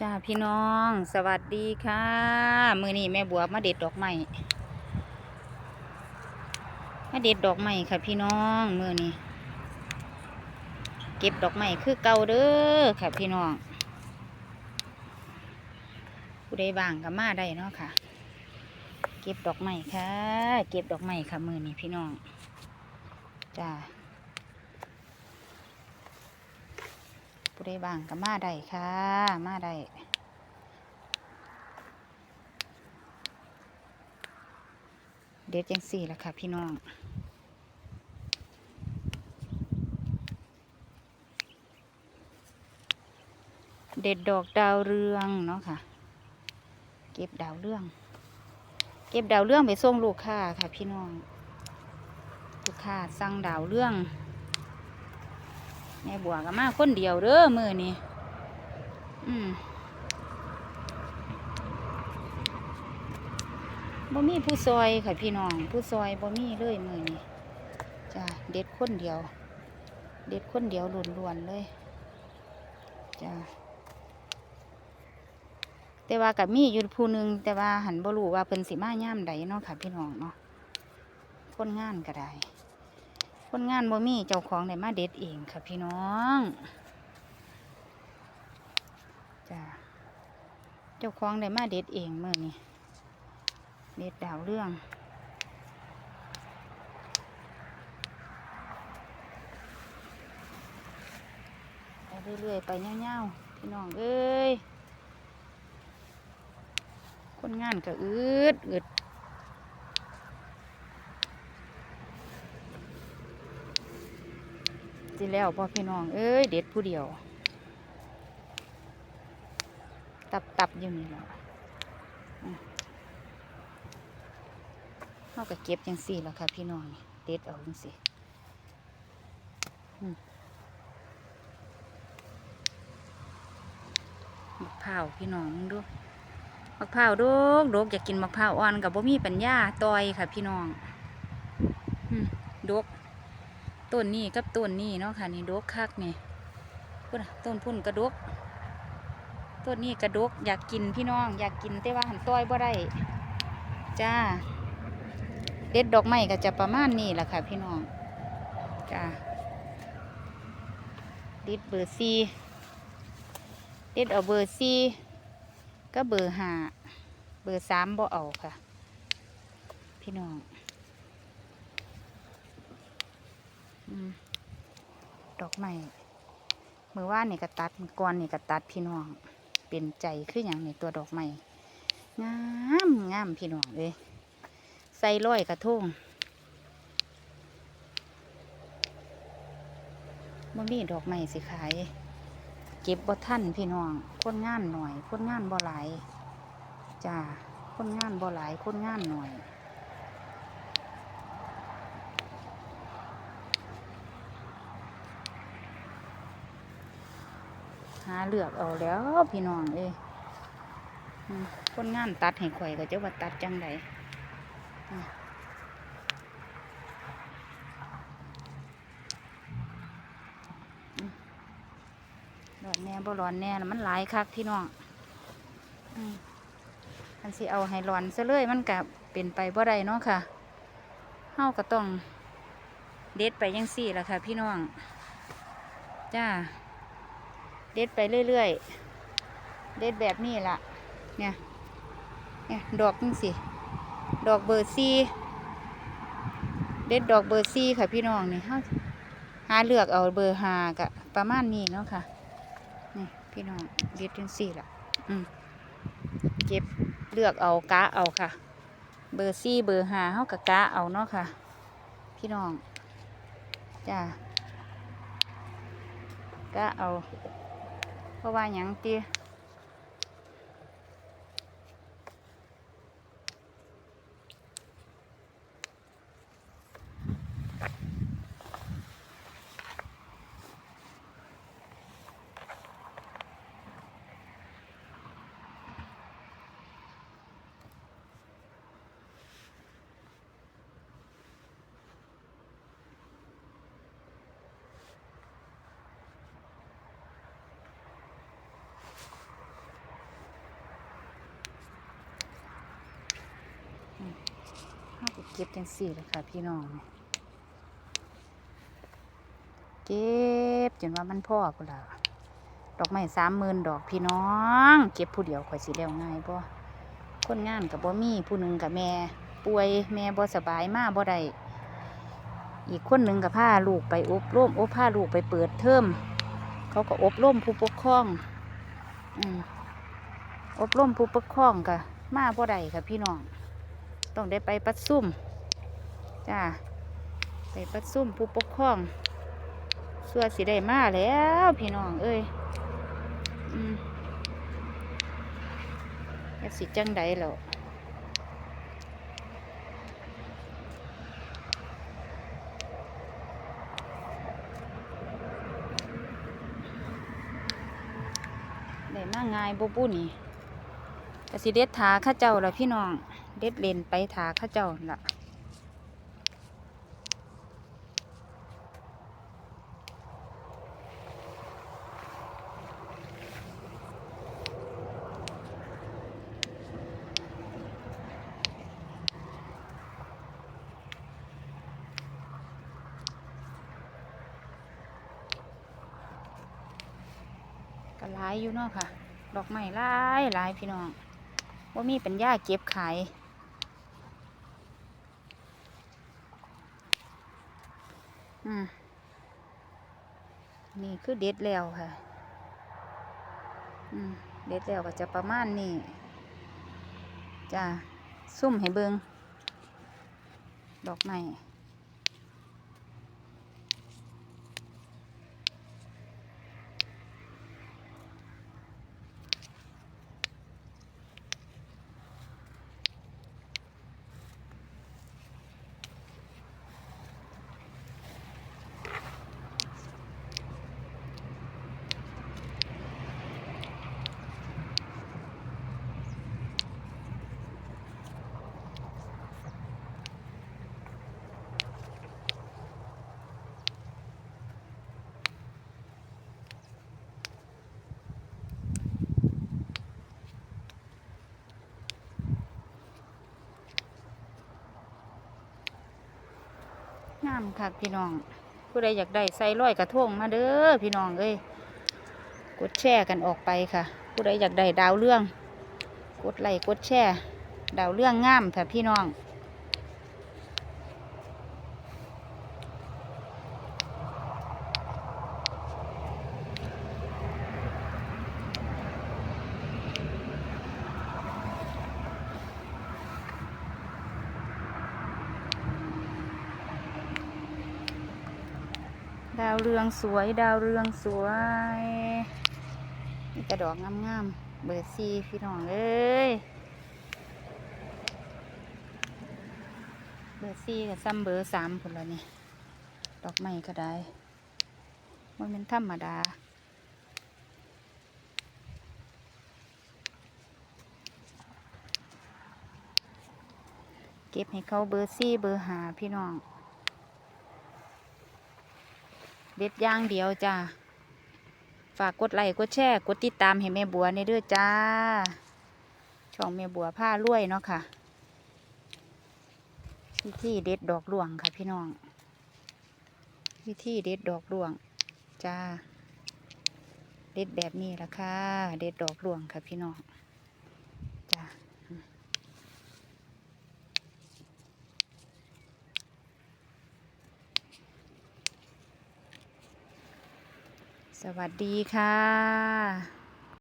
จ้าพี่น้องสวัสดีค่ะ มือนี้แม่บัวมาเด็ดดอกไม้มาเด็ดดอกไม้ค่ะพี่น้องมือนี้เก็บดอกไม้คือเก่าเด้อค่ะพี่น้องผู้ใดบางก็มาได้เนาะค่ะ เก็บดอกไม้ค่ะ เก็บดอกไม้ค่ะมือนี้พี่น้องจ้า ผู้ใดบ้างก็มาได้ค่ะ มาได้เด็ดจังสี่และค่ะ พี่น้องเด็ดดอกดาวเรืองเนาะค่ะ เก็บดาวเรือง เก็บดาวเรืองไปส่งลูกค้าค่ะ พี่น้อง ลูกค้าสั่งดาวเรือง แม่บัวก็มาคนเดียวเด้อมือนี่อืมบ่มีผู้ซอยค่ะพี่น้อง ผู้ซอยบ่มีเลยมือนี่จ้าเด็ดคนเดียว เด็ดคนเดียวล้วนๆเลยจ้าแต่ว่ากับมีอยู่ผู้หนึ่งแต่ว่าหันบ่รู้ว่าเพิ่นสิมาย่ามใดเนาะค่ะพี่น้องเนาะคนงานก็ได้ คนงานบ่มีเจ้าของได้มาเด็ดเองค่ะพี่น้องจ้าเจ้าของได้มาเด็ดเองเมื่อนี้เด็ดดาวเรื่องไปเรื่อยๆไปเงี้ยวๆพี่น้องเอ้ยคนงานก็อึดอึด สิแล้วพ่อพี่น้อง เอ้ยเด็ดผู้เดียว ตับตับอยู่นี่แหละอะเขาก็เก็บจังสี่แล้วค่ะพี่น้องเด็ดเอาจังสี่มะพร้าวพี่น้องดูมะพร้าวดกดกอยากกินมะพร้าวอ่อนกับบ่มีปัญญาตอยค่ะพี่น้องดก ต้นนี้กับต้นนี้เนาะค่ะนี่ดกคักนี่พุ่นต้นพุ่นกระดกต้นนี้กระดกอยากกินพี่น้อง อยากกินแต่ว่าหันต้อยบ่ได้จ้าเด็ดดอกไม้ก็จะประมาณนี้แหละค่ะพี่น้องจ้าเด็ดเบอร์ซีเด็ดเอาเบอร์ซีก็เบอร์ห้าเบอร์สามบ่เอาค่ะ พี่น้อง อืม ดอกไม้มือว่านนี่ก็ตัดมือก่อนนี่ก็ตัดพี่น้อง เป็นใจคืออย่างในตัวดอกไม้งามงามพี่น้องเลยใส่ร้อยกระทุ่งมันมีดอกไม้สิขายเก็บบ่ท่านพี่น้องคนงานหน่อยคนงานบ่หลายจ้าคนงานบ่หลายคนงานหน่อย หาเลือกเอาแล้วพี่น้องเอ้ยคนงานตัดให้ข่อยก็จะว่าตัดจังไดอืมอืมร้อนแน่บ่ร้อนแน่นมันหลายคักพี่น้องอันสิเอาให้ร้อนซะเลยมันก็เป็นไปบ่ได้เนาะค่ะเฮาก็ต้องเด็ดไปยังสี่ละค่ะ พี่น้อง จ้า เด็ดไปเรื่อยๆ เด็ดแบบนี้ล่ะ เนี่ย เนี่ยดอกนี่สิ ดอกเบอร์ซีเด็ดดอกเบอร์ซีค่ะพี่น้องนี่เฮาหาเลือกเอาเบอร์หากะประมาณนี้เนาะค่ะ นี่พี่น้องเด็ดจังสี่ล่ะ อืมเก็บเลือกเอากะเอาค่ะ เบอร์ซีเบอร์หาเฮากะกะเอาเนาะค่ะ พี่น้องจ้ากะเอา เพราะว่าหยังตี ก็บจังสี่เลยค่ะ พี่น้องเก็บจนว่ามันพ่อกูนละดอกไม้สามหมื่นดอกพี่น้อง เก็บผู้เดียวข่อยสิแล้วง่ายบ่คนงานกับบ่มีผู้หนึ่งกับแม่ป่วยแม่บ่สบายมาบ่ได้อีกคนหนึ่งกับพาลูกไปอบรมอบพาลูกไปเปิดเทอมเขาก็อบรมผู้ปกครองอบรมผู้ปกครองกะมาบ่ได้ค่ะพี่น้อง ต้องได้ไปปัดซุ่ม จ้าไปปัดซุ่มผู้ปกครองสื้อสีได้มาแล้วพี่น้องเอ้ยอืมสิจังใดแล้วได้มาง่ายบุบุนี่กสิเด็ดถาข้าเจ้าละพี่น้อง เด็ดเลนไปถาข้าเจ้าละก็ หลายอยู่เนาะค่ะ ดอกไม้หลายหลายพี่น้องว่ามีปัญญาเก็บขายอืมนี่คือเด็ดแล้วค่ะอืมเด็ดแล้วก็จะประมาณนี้จ้าซุ่มให้เบิงดอกไม้ งามค่ะพี่น้อง ผู้ใดอยากได้ใส่ร้อยกระทงมาเด้อพี่น้องเอ้ยกดแชร์กันออกไปค่ะ ผู้ใดอยากได้ดาวเรื่อง กดไลค์กดแชร์ดาวเรื่องงามค่ะพี่น้อง ดาวเรืองสวย ดาวเรืองสวยนี่กระดอกงามๆ เบอร์ซีพี่น้องเอ้ย เบอร์ซีกับซ้ำเบอร์สามคนละนี่ ดอกไม้ก็ได้มันเป็นธรรมดาเก็บให้เขาเบอร์ซี่เบอร์หาพี่น้อง เด็ดย่างเดียวจ้าฝากกดไลค์กดแชร์กดติดตามให้แม่บัวในเด้อจ้า ช่องแม่บัวผ้ารวยเนาะค่ะวิธีเด็ดดอกหลวงค่ะพี่น้อง วิธีเด็ดดอกหลวงจ้า เด็ดแบบนี้ละค่ะ เด็ดดอกหลวงค่ะพี่น้อง จ้า ส วัสดีค่ะ